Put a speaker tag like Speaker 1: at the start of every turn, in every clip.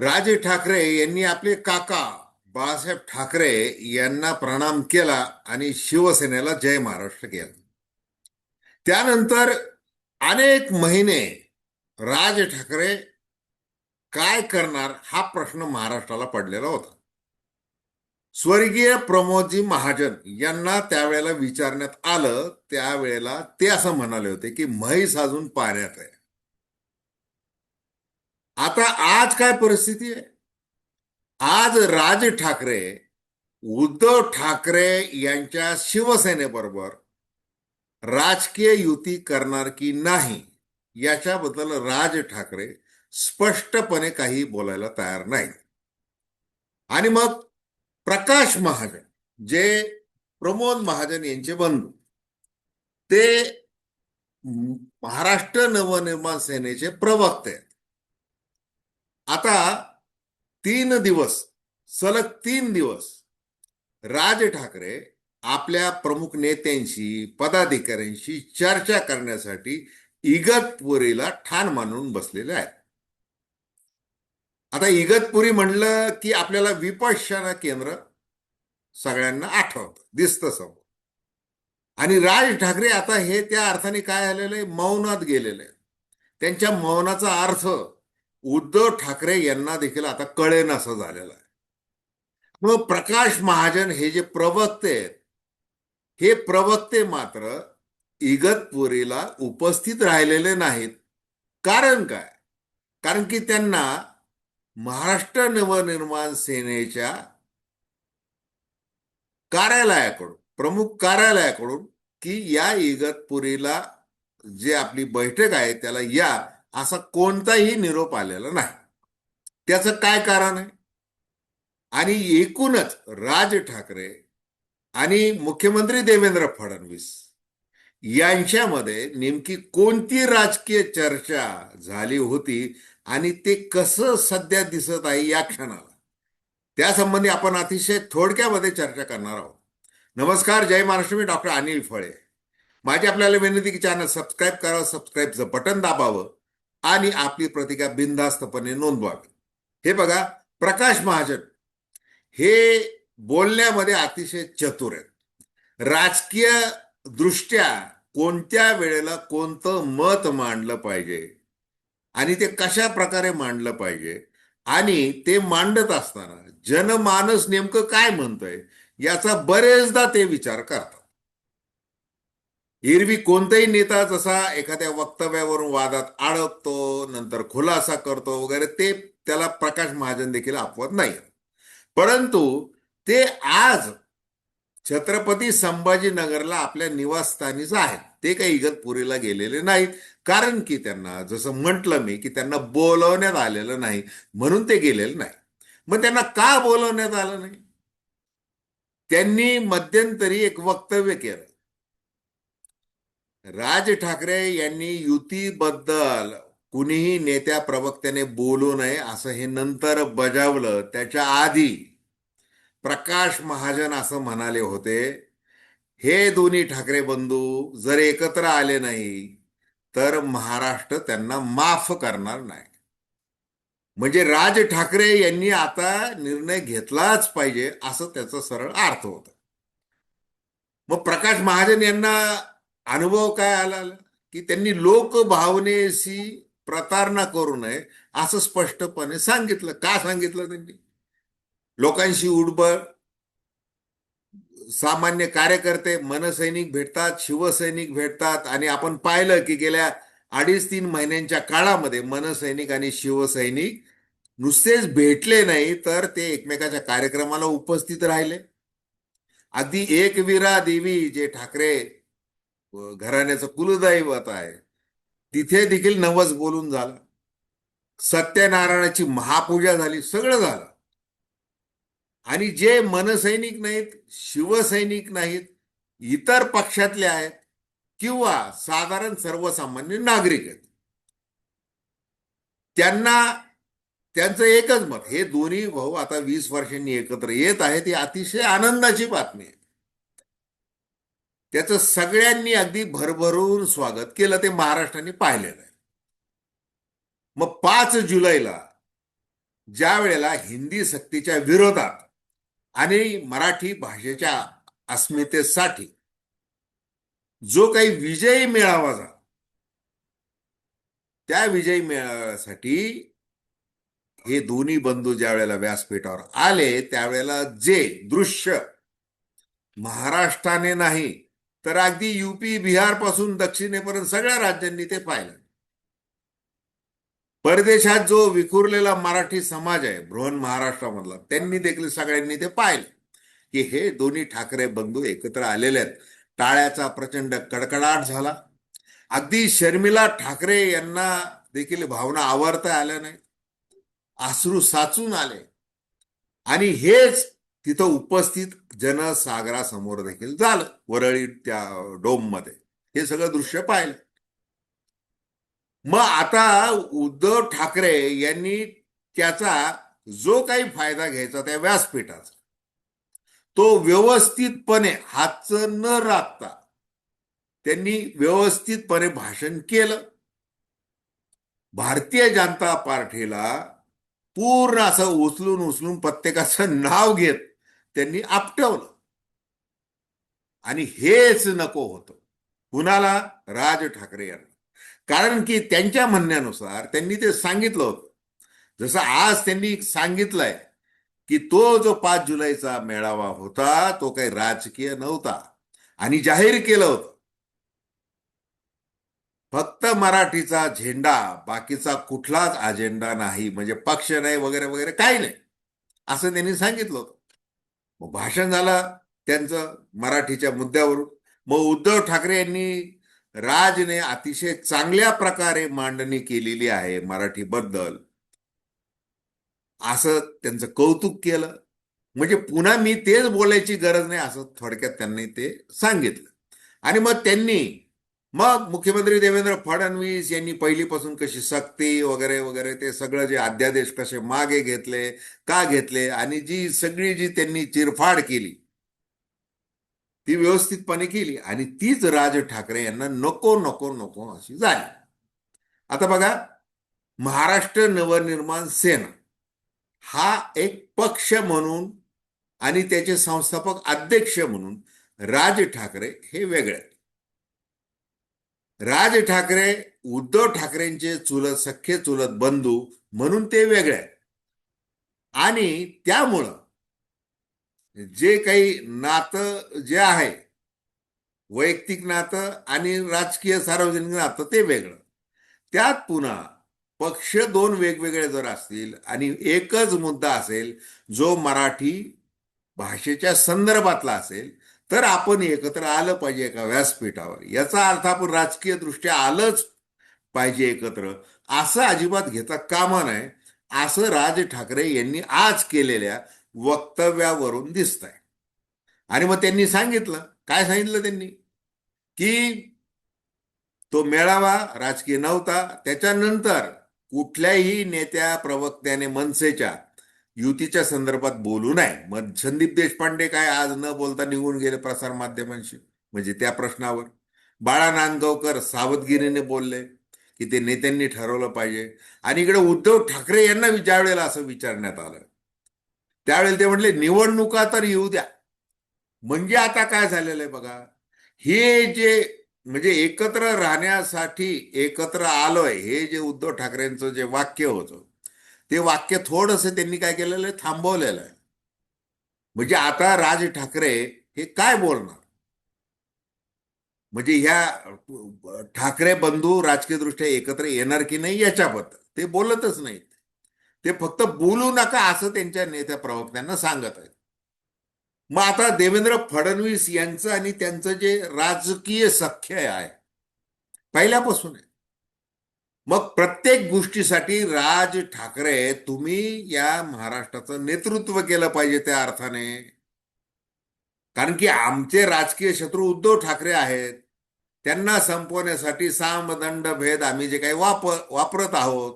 Speaker 1: राज ठाकरे यांनी आपले काका बाळासाहेब ठाकरे यांना प्रणाम केला आणि शिवसेनेला जय महाराष्ट्र केला. त्यानंतर अनेक महिने राज ठाकरे काय करणार हा प्रश्न महाराष्ट्राला पडलेला होता. स्वर्गीय प्रमोदजी महाजन यांना त्यावेळेला विचारण्यात आलं त्यावेळेला ते असं म्हणाले होते की म्हैस अजून पाण्यात आहे. आता आज काय परिस्थिती आहे? आज राज ठाकरे उद्धव ठाकरे यांच्या शिवसेनेबरोबर राजकीय युती करणार की नाही याच्याबद्दल राज ठाकरे स्पष्टपणे काही बोलायला तयार नाही आणि मग प्रकाश महाजन जे प्रमोद महाजन यांचे बंधू ते महाराष्ट्र नवनिर्माण सेनेचे प्रवक्ते आहेत. आता तीन दिवस सलग तीन दिवस राज ठाकरे आपल्या प्रमुख नेत्यांशी पदाधिकाऱ्यांशी चर्चा करण्यासाठी इगतपुरीला ठाण मानून बसलेले आहेत. आता इगतपुरी म्हणलं की आपल्याला विपश्यना केंद्र सगळ्यांना आठवत दिसतं समोर. आणि राज ठाकरे आता हे त्या अर्थाने काय आलेलं? आहे मौनात गेलेले. आहे त्यांच्या मौनाचा अर्थ उद्धव ठाकरे यांना देखील आता कळेन असं झालेलं आहे. मग प्रकाश महाजन हे जे प्रवक्ते आहेत हे प्रवक्ते मात्र इगतपुरीला उपस्थित राहिलेले नाहीत. कारण काय? कारण की त्यांना महाराष्ट्र नवनिर्माण सेनेच्या कार्यालयाकडून प्रमुख कार्यालयाकडून की या इगतपुरीला जे आपली बैठक आहे त्याला या असा कोणताही निरोप आलेला नाही. त्याचं काय कारण आहे? आणि एकूणच राज ठाकरे आणि मुख्यमंत्री देवेंद्र फडणवीस यांच्यामध्ये नेमकी कोणती राजकीय चर्चा झाली होती आणि ते कसं सध्या दिसत आहे या क्षणाला? त्यासंबंधी आपण अतिशय थोडक्यामध्ये चर्चा करणार आहोत. नमस्कार जय महाराष्ट्र मी डॉक्टर अनिल फळे. माझी आपल्याला विनंती की चॅनल सबस्क्राईब करावं सबस्क्राईबचं बटन दाबावं. आणि आपली प्रतिका बिनधास्तपणे नोंदवावी. हे बघा प्रकाश महाजन हे बोलण्यामध्ये अतिशय चतुर आहेत. राजकीय दृष्ट्या कोणत्या वेळेला कोणतं मत मांडलं पाहिजे? आणि ते कशा प्रकारे मांडलं पाहिजे? आणि ते मांडत असताना जनमानस नेमकं काय म्हणतंय? याचा बरेचदा ते विचार करतात. एरवी कोणताही नेता जसा एखाद्या वक्तव्यावरून वादात अडकतो नंतर खुलासा करतो वगैरे ते त्याला प्रकाश महाजन देखील अपवत नाही परंतु ते आज छत्रपती संभाजीनगरला आपल्या निवासस्थानीच आहेत. ते काही इगतपुरीला गेलेले नाहीत. कारण की त्यांना जसं म्हटलं मी की त्यांना बोलवण्यात आलेलं नाही म्हणून ते गेलेले नाही मग त्यांना का बोलवण्यात आलं नाही? त्यांनी मध्यंतरी एक वक्तव्य केलं. राज ठाकरे यांनी युतीबद्दल कुणीही नेत्या प्रवक्त्याने बोलू नये असं हे नंतर बजावलं. त्याच्या आधी प्रकाश महाजन असं म्हणाले होते हे दोन्ही ठाकरे बंधू जर एकत्र आले नाही तर महाराष्ट्र त्यांना माफ करणार नाही. म्हणजे राज ठाकरे यांनी आता निर्णय घेतलाच पाहिजे असं त्याचा सरळ अर्थ होता. मग प्रकाश महाजन यांना अनुभव काय आला? की त्यांनी लोकभावनेशी प्रतारणा करू नये असं स्पष्टपणे सांगितलं. का सांगितलं त्यांनी? लोकांशी उडबळ सामान्य कार्यकर्ते मनसैनिक भेटतात शिवसैनिक भेटतात आणि आपण पाहिलं की गेल्या अडीच तीन महिन्यांच्या काळामध्ये मनसैनिक आणि शिवसैनिक नुसतेच भेटले नाही तर ते एकमेकाच्या कार्यक्रमाला उपस्थित राहिले. अगदी एकवीरा देवी जे ठाकरे घराण्याचं कुलदैवत आहे. तिथे देखील नवस बोलून झालं. सत्यनारायणाची महापूजा झाली सगळं झालं. आणि जे मनसैनिक नाहीत शिवसैनिक नाहीत इतर पक्षातले आहेत किंवा साधारण सर्वसामान्य नागरिक आहेत. त्यांना त्यांचं एकच मत हे दोन्ही भाऊ आता वीस वर्षांनी एकत्र येत आहेत ही अतिशय आनंदाची बातमी आहे. त्याचं सगळ्यांनी अगदी भरभरून स्वागत केलं ते महाराष्ट्राने पाहिलेलं आहे. मग पाच जुलैला ज्या वेळेला हिंदी सक्तीच्या विरोधात आणि मराठी भाषेच्या अस्मितेसाठी जो काही विजयी मेळावा झाला त्या विजयी मेळाव्यासाठी हे दोन्ही बंधू ज्या वेळेला व्यासपीठावर आले त्यावेळेला जे दृश्य महाराष्ट्राने नाही तर अगदी युपी बिहारपासून दक्षिणेपर्यंत सगळ्या राज्यांनी ते पाहिलं. परदेशात जो विखुरलेला मराठी समाज आहे बृहन महाराष्ट्रामधला त्यांनी देखील सगळ्यांनी ते पाहिलं. की हे दोन्ही ठाकरे बंधू एकत्र आलेले आहेत. टाळ्याचा प्रचंड कडकडाट झाला. अगदी शर्मिला ठाकरे यांना देखील भावना आवरता आल्या नाही आश्रू साचून आले. आणि हेच तिथं उपस्थित जनसागरासमोर देखील झालं वरळी त्या डोममध्ये हे सगळं दृश्य पाहिलं. मग आता उद्धव ठाकरे यांनी त्याचा जो काही फायदा घ्यायचा त्या व्यासपीठाचा तो व्यवस्थितपणे हातचं न राखता त्यांनी व्यवस्थितपणे भाषण केलं. भारतीय जनता पार्टीला पूर्ण असं उचलून उचलून प्रत्येकाचं नाव घेत त्यांनी आपटवलं. आणि हेच नको होतं. कुणाला? राज ठाकरे यांना. कारण की त्यांच्या म्हणण्यानुसार त्यांनी ते सांगितलं होतं. जसं आज त्यांनी सांगितलंय की तो जो पाच जुलैचा मेळावा होता तो काही राजकीय नव्हता. आणि जाहीर केलं होतं. फक्त मराठीचा झेंडा बाकीचा कुठलाच अजेंडा नाही. म्हणजे पक्ष नाही वगैरे वगैरे काही नाही. असं त्यांनी सांगितलं होतं. मग भाषण झालं त्यांचं मराठीच्या मुद्द्यावरून मग उद्धव ठाकरे यांनी राजने अतिशय चांगल्या प्रकारे मांडणी केलेली आहे मराठीबद्दल. असं त्यांचं कौतुक केलं. म्हणजे पुन्हा मी तेच बोलायची गरज नाही असं थोडक्यात त्यांनी ते सांगितलं. आणि मग त्यांनी मग मुख्यमंत्री देवेंद्र फडणवीस यांनी पहिलीपासून कशी सक्ती वगैरे वगैरे ते सगळं जे अध्यादेश कसे मागे घेतले का घेतले आणि जी सगळी जी त्यांनी चिरफाड केली ती व्यवस्थितपणे केली आणि तीच राज ठाकरे यांना नको नको नको अशी झाली आता बघा महाराष्ट्र नवनिर्माण सेना हा एक पक्ष म्हणून आणि त्याचे संस्थापक अध्यक्ष म्हणून राज ठाकरे हे वेगळे आहेत. राज ठाकरे उद्धव ठाकरेंचे चुलत सख्खे चुलत बंधू म्हणून ते वेगळे आहेत. आणि त्यामुळं जे काही नातं जे आहे वैयक्तिक नातं आणि राजकीय सार्वजनिक नातं ते वेगळं. त्यात पुन्हा पक्ष दोन वेगवेगळे जर असतील आणि एकच मुद्दा असेल जो मराठी भाषेच्या संदर्भातला असेल तर आपण एकत्र आलं पाहिजे एका व्यासपीठावर. याचा अर्थ आपण राजकीय दृष्ट्या आलंच पाहिजे एकत्र. असं अजिबात घेता कामा नाही असं राज ठाकरे यांनी आज केलेल्या वक्तव्यावरून दिसत आहे आणि मग त्यांनी सांगितलं. काय सांगितलं त्यांनी? की तो मेळावा राजकीय नव्हता. त्याच्यानंतर कुठल्याही नेत्या प्रवक्त्याने मनसेच्या युतीच्या संदर्भात बोलू नये. मग संदीप देशपांडे काय आज न बोलता निघून गेले प्रसार माध्यमांशी? म्हणजे त्या प्रश्नावर. बाळा नांदगावकर सावधगिरीने बोलले की ते नेत्यांनी ठरवलं पाहिजे. आणि इकडे उद्धव ठाकरे यांना ज्या वेळेला असं विचारण्यात आलं त्यावेळेला ते म्हटले निवडणुका तर येऊ द्या. म्हणजे आता काय झालेलं आहे बघा? हे जे म्हणजे एकत्र राहण्यासाठी एकत्र आलोय हे जे उद्धव ठाकरेंचं जे वाक्य होतं ते वाक्य थोडंसं त्यांनी काय केलेलं आहे? थांबवलेलं आहे. म्हणजे आता राज ठाकरे हे काय बोलणार? म्हणजे ह्या ठाकरे बंधू राजकीयदृष्ट्या एकत्र येणार की नाही याच्याबद्दल? ते बोलतच नाहीत. ते फक्त बोलू नका असं त्यांच्या नेत्या प्रवक्त्यांना सांगत आहेत. मग आता देवेंद्र फडणवीस यांचं आणि त्यांचं जे राजकीय सख्य आहे पहिल्यापासून आहे. मग प्रत्येक गोष्टीसाठी राज ठाकरे तुम्ही या महाराष्ट्राचं नेतृत्व केलं पाहिजे त्या अर्थाने. कारण की आमचे राजकीय शत्रू उद्धव ठाकरे आहेत. त्यांना संपवण्यासाठी सामदंड भेद आम्ही जे काही वापर वापरत आहोत.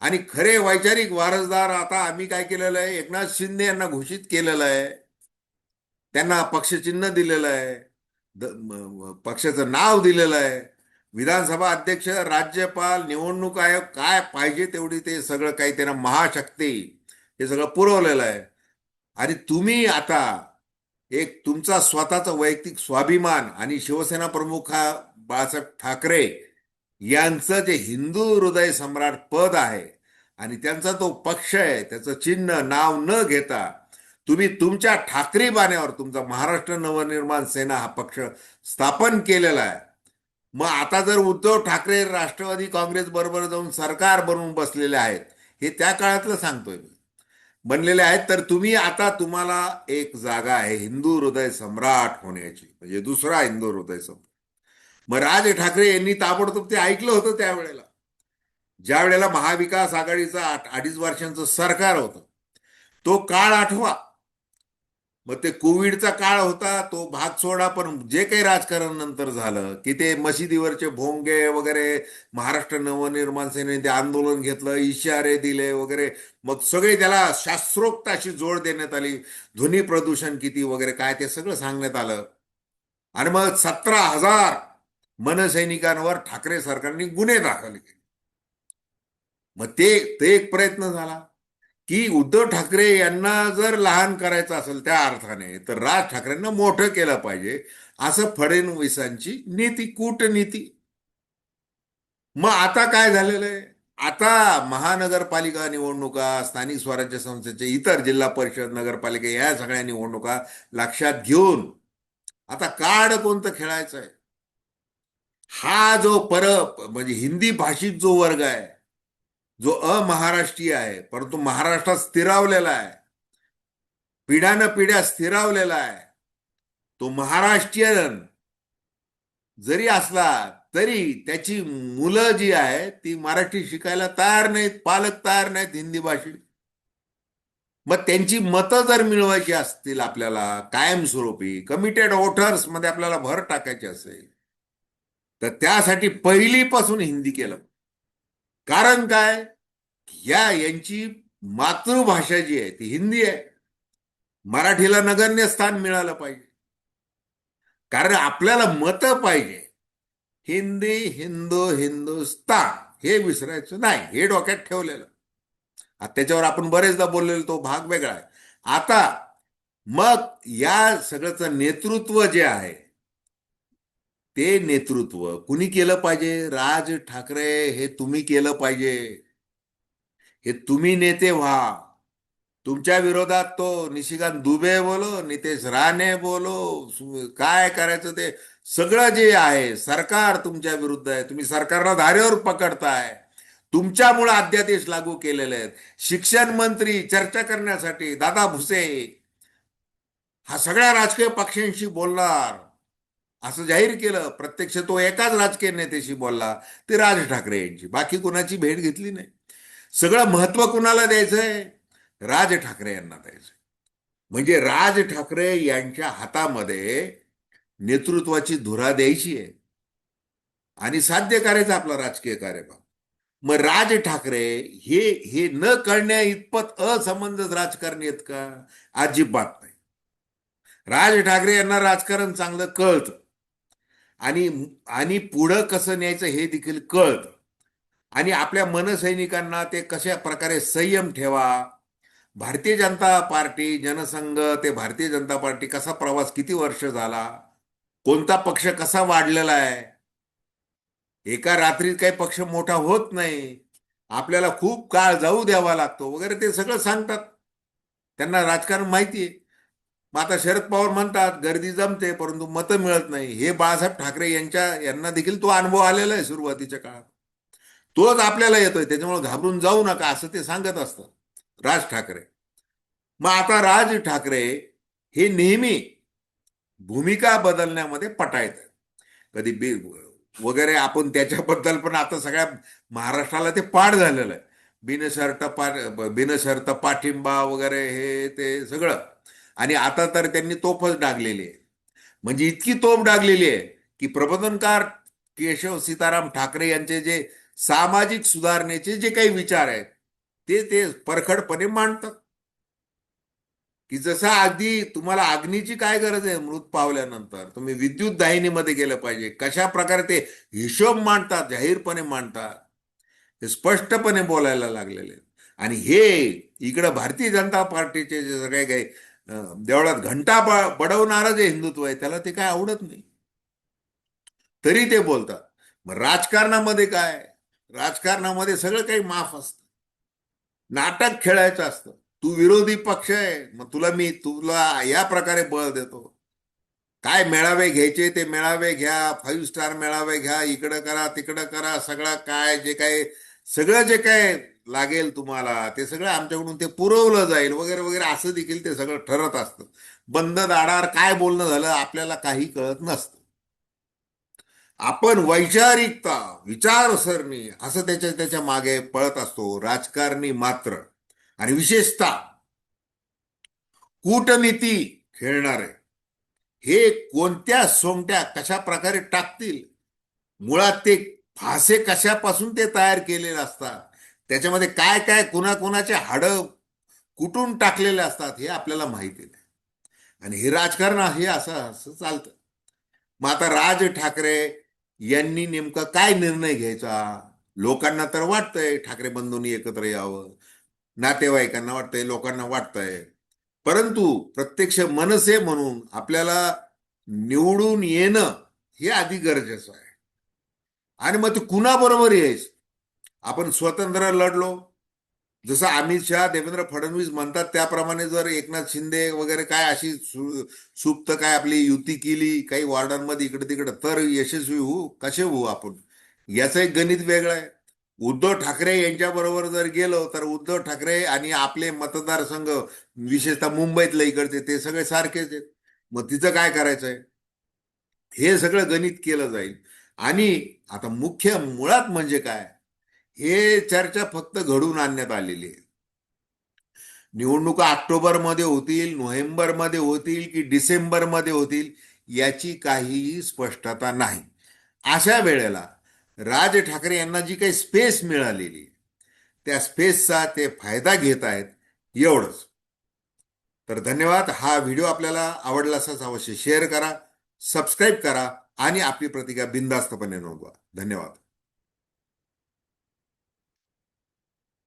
Speaker 1: आणि खरे वैचारिक वारसदार आता आम्ही काय केलेलं आहे? एकनाथ शिंदे यांना घोषित केलेलं आहे. त्यांना पक्षचिन्ह दिलेलं आहे. पक्षाचं नाव दिलेलं आहे. विधानसभा अध्यक्ष राज्यपाल निवडणूक आयोग काय पाहिजे तेवढी ते सगळं काही त्यांना महाशक्ती हे सगळं पुरवलेलं आहे. आणि तुम्ही आता एक तुमचा स्वतःचा वैयक्तिक स्वाभिमान आणि शिवसेना प्रमुख हा बाळासाहेब ठाकरे यांचं जे हिंदू हृदय सम्राट पद आहे आणि त्यांचा तो पक्ष आहे त्याचं चिन्ह नाव न घेता तुम्ही तुमच्या ठाकरे बाण्यावर तुमचा महाराष्ट्र नवनिर्माण सेना हा पक्ष स्थापन केलेला आहे. मग आता जर उद्धव ठाकरे राष्ट्रवादी काँग्रेस बरोबर जाऊन सरकार बनवून बसलेले आहेत हे त्या काळातलं सांगतोय मी. बनलेले आहेत तर तुम्ही आता तुम्हाला एक जागा आहे हिंदू हृदय सम्राट होण्याची. म्हणजे दुसरा हिंदू हृदय सम्राट. मग राज ठाकरे यांनी ताबडतोब ते ऐकलं होतं त्यावेळेला. ज्या वेळेला महाविकास आघाडीचं आठ अडीच वर्षांचं सरकार होतं तो काळ आठवा. मग ते कोविडचा काळ होता तो भाग सोडा पण जे काही राजकारण नंतर झालं की ते मशिदीवरचे भोंगे वगैरे महाराष्ट्र नवनिर्माण सेनेने ते आंदोलन घेतलं इशारे दिले वगैरे मग सगळे त्याला शास्त्रोक्त अशी जोड देण्यात आली ध्वनी प्रदूषण किती वगैरे काय ते सगळं सांगण्यात आलं. आणि मग सतरा हजार मनसैनिकांवर ठाकरे सरकारने गुन्हे दाखल केले. मग ते ते एक प्रयत्न झाला. की उद्धव ठाकरे यांना जर लहान करायचं असेल त्या अर्थाने तर राज ठाकरेंना मोठं केलं पाहिजे असं फडणवीसांची नीती कूटनीती. मग आता काय झालेलं आहे? आता महानगरपालिका निवडणुका स्थानिक स्वराज्य संस्थेचे इतर जिल्हा परिषद नगरपालिका या सगळ्या निवडणुका लक्षात घेऊन आता कार्ड कोणतं खेळायचं आहे? हा जो पर म्हणजे हिंदी भाषिक जो वर्ग आहे जो अमहाराष्ट्रीय आहे परंतु महाराष्ट्रात स्थिरावलेला आहे. पिढ्यानं पिढ्या स्थिरावलेला आहे. तो महाराष्ट्रीयन जरी असला तरी त्याची मुलं जी आहे ती मराठी शिकायला तयार नाहीत पालक तयार नाहीत हिंदी भाषेत. मग त्यांची मतं जर मिळवायची असतील आपल्याला कायमस्वरूपी कमिटेड वोटर्समध्ये आपल्याला भर टाकायची असेल तर त्यासाठी पहिलीपासून हिंदी केलं. कारण काय? या यांची मातृभाषा जी आहे ती हिंदी आहे. मराठीला नगण्य स्थान मिळालं पाहिजे. कारण आपल्याला मतं पाहिजे. हिंदी हिंदू हिंदुस्तान हे विसरायचं नाही हे डोक्यात ठेवलेलं. आता त्याच्यावर आपण बरेचदा बोललेलो तो भाग वेगळा आहे. आता मग या सगळ्याचं नेतृत्व जे आहे ते नेतृत्व कुणी केलं पाहिजे? राज ठाकरे हे तुम्ही केलं पाहिजे. हे तुम्ही नेते व्हा. तुमच्या विरोधात तो निशिकांत दुबे बोलो नितेश राणे बोलो काय करायचं ते सगळं जे आहे सरकार तुमच्या विरुद्ध आहे. तुम्ही सरकारला धारेवर पकडताय. तुमच्यामुळे अध्यादेश लागू केलेले आहेत. शिक्षण मंत्री चर्चा करण्यासाठी दादा भुसे हा सगळ्या राजकीय पक्षांशी बोलणार. असं जाहीर केलं. प्रत्यक्ष तो एकाच राजकीय नेत्याशी बोलला. ते राज ठाकरे यांची. बाकी कुणाची भेट घेतली नाही. सगळं महत्त्व कुणाला द्यायचंय? राज ठाकरे यांना द्यायचंय. म्हणजे राज ठाकरे यांच्या हातामध्ये नेतृत्वाची धुरा द्यायची आहे. आणि साध्य करायचं आपला राजकीय कार्यभाग मग राज ठाकरे हे हे न कळण्या इतपत असंबंध राजकारणी आहेत का? अजिबात नाही. राज ठाकरे यांना राजकारण चांगलं कळतं. आणि आणि पुढं कसं न्यायचं हे देखील कळतं. आणि आपल्या मनसैनिकांना ते कशा प्रकारे संयम ठेवा? भारतीय जनता पार्टी जनसंघ ते भारतीय जनता पार्टी कसा प्रवास किती वर्ष झाला? कोणता पक्ष कसा वाढलेला आहे? एका रात्रीत काही पक्ष मोठा होत नाही. आपल्याला खूप काळ जाऊ द्यावा लागतो वगैरे ते सगळं सांगतात. त्यांना राजकारण माहिती आहे. मग आता शरद पवार म्हणतात गर्दी जमते परंतु मतं मिळत नाही. हे बाळासाहेब ठाकरे यांच्या यांना देखील तो अनुभव आलेला आहे सुरुवातीच्या काळात. तोच आपल्याला येतोय त्याच्यामुळे घाबरून जाऊ नका असं ते सांगत असतात. राज ठाकरे. मग आता राज ठाकरे हे नेहमी भूमिका बदलण्यामध्ये पटायत. कधी बी वगैरे आपण त्याच्याबद्दल पण आता सगळ्या महाराष्ट्राला ते पाठ झालेलं आहे. बिनशर्त पा बिनशर्त पाठिंबा वगैरे हे ते सगळं. आणि आता तर त्यांनी तोफच डागलेली आहे. म्हणजे इतकी तोफ डागलेली आहे की प्रबोधनकार केशव सीताराम ठाकरे यांचे जे सामाजिक सुधारणेचे जे काही विचार आहेत ते ते परखडपणे मांडतात. की जसं अगदी तुम्हाला अग्नीची काय गरज आहे मृत पावल्यानंतर? तुम्ही विद्युत दाहिनीमध्ये गेलं पाहिजे. कशा प्रकारे ते हिशोब मांडतात जाहीरपणे मांडतात हे स्पष्टपणे बोलायला लागलेले आणि हे इकडं भारतीय जनता पार्टीचे जे सगळे काही देवळात घंटा बडवणारं जे हिंदुत्व आहे त्याला ते काय आवडत नाही. तरी ते बोलतात. मग राजकारणामध्ये काय? राजकारणामध्ये सगळं काही माफ असतं. नाटक खेळायचं असतं. तू विरोधी पक्ष आहे मग तुला मी तुला या प्रकारे बळ देतो. काय मेळावे घ्यायचे ते मेळावे घ्या फाईव्ह स्टार मेळावे घ्या इकडं करा तिकडं करा सगळं काय जे काय सगळं जे काय लागेल तुम्हाला. ते सगळं आमच्याकडून ते पुरवलं जाईल वगैरे वगैरे असं देखील ते सगळं ठरत असतं. बंद दाडावर काय बोलणं झालं आपल्याला काही कळत नसतं. आपण वैचारिकता विचारसरणी असं त्याच्या त्याच्यामागे पळत असतो. राजकारणी मात्र. आणि विशेषतः कूटनीती खेळणारे. हे कोणत्या सोंगट्या कशा प्रकारे टाकतील? मुळात ते फासे कशापासून ते तयार केलेले असतात? त्याच्यामध्ये काय काय कुणाकुणाचे हाडं कुठून टाकलेले असतात हे आपल्याला माहिती नाही आणि हे राजकारण हे असं असं चालतं. मग आता राज ठाकरे यांनी नेमका काय निर्णय घ्यायचा? लोकांना तर वाटतंय ठाकरे बंधूंनी एकत्र यावं. नातेवाईकांना वाटतंय लोकांना वाटतंय. परंतु प्रत्यक्ष मनसे म्हणून आपल्याला निवडून येणं हे आधी गरजेचं आहे. आणि मग ते कुणाबरोबर यायचं आपण स्वतंत्र लढलो. जसं अमित शहा देवेंद्र फडणवीस म्हणतात त्याप्रमाणे जर एकनाथ शिंदे वगैरे काय अशी सुप्त काय आपली युती केली काही वॉर्डांमध्ये इकडे तिकडे तर यशस्वी होऊ कसे होऊ आपण? याचं एक गणित वेगळं आहे. उद्धव ठाकरे यांच्याबरोबर जर गेलो तर उद्धव ठाकरे आणि आपले मतदारसंघ विशेषतः मुंबईतले इकडचे ते सगळे सारखेच आहेत. मग तिचं काय करायचं आहे हे सगळं गणित केलं जाईल. आणि आता मुख्य मुळात म्हणजे काय? हे चर्चा फक्त घडून आणण्यात आलेली आहे. निवडणुका ऑक्टोबरमध्ये होतील नोव्हेंबरमध्ये होतील की डिसेंबरमध्ये होतील याची काहीही स्पष्टता नाही. अशा वेळेला राज ठाकरे यांना जी काही स्पेस मिळालेली त्या स्पेसचा ते फायदा घेत आहेत एवढंच. तर धन्यवाद. हा व्हिडिओ आपल्याला आवडला असाच अवश्य शेअर करा सबस्क्राईब करा आणि आपली प्रतिक्रिया बिनधास्तपणे नोंदवा. धन्यवाद.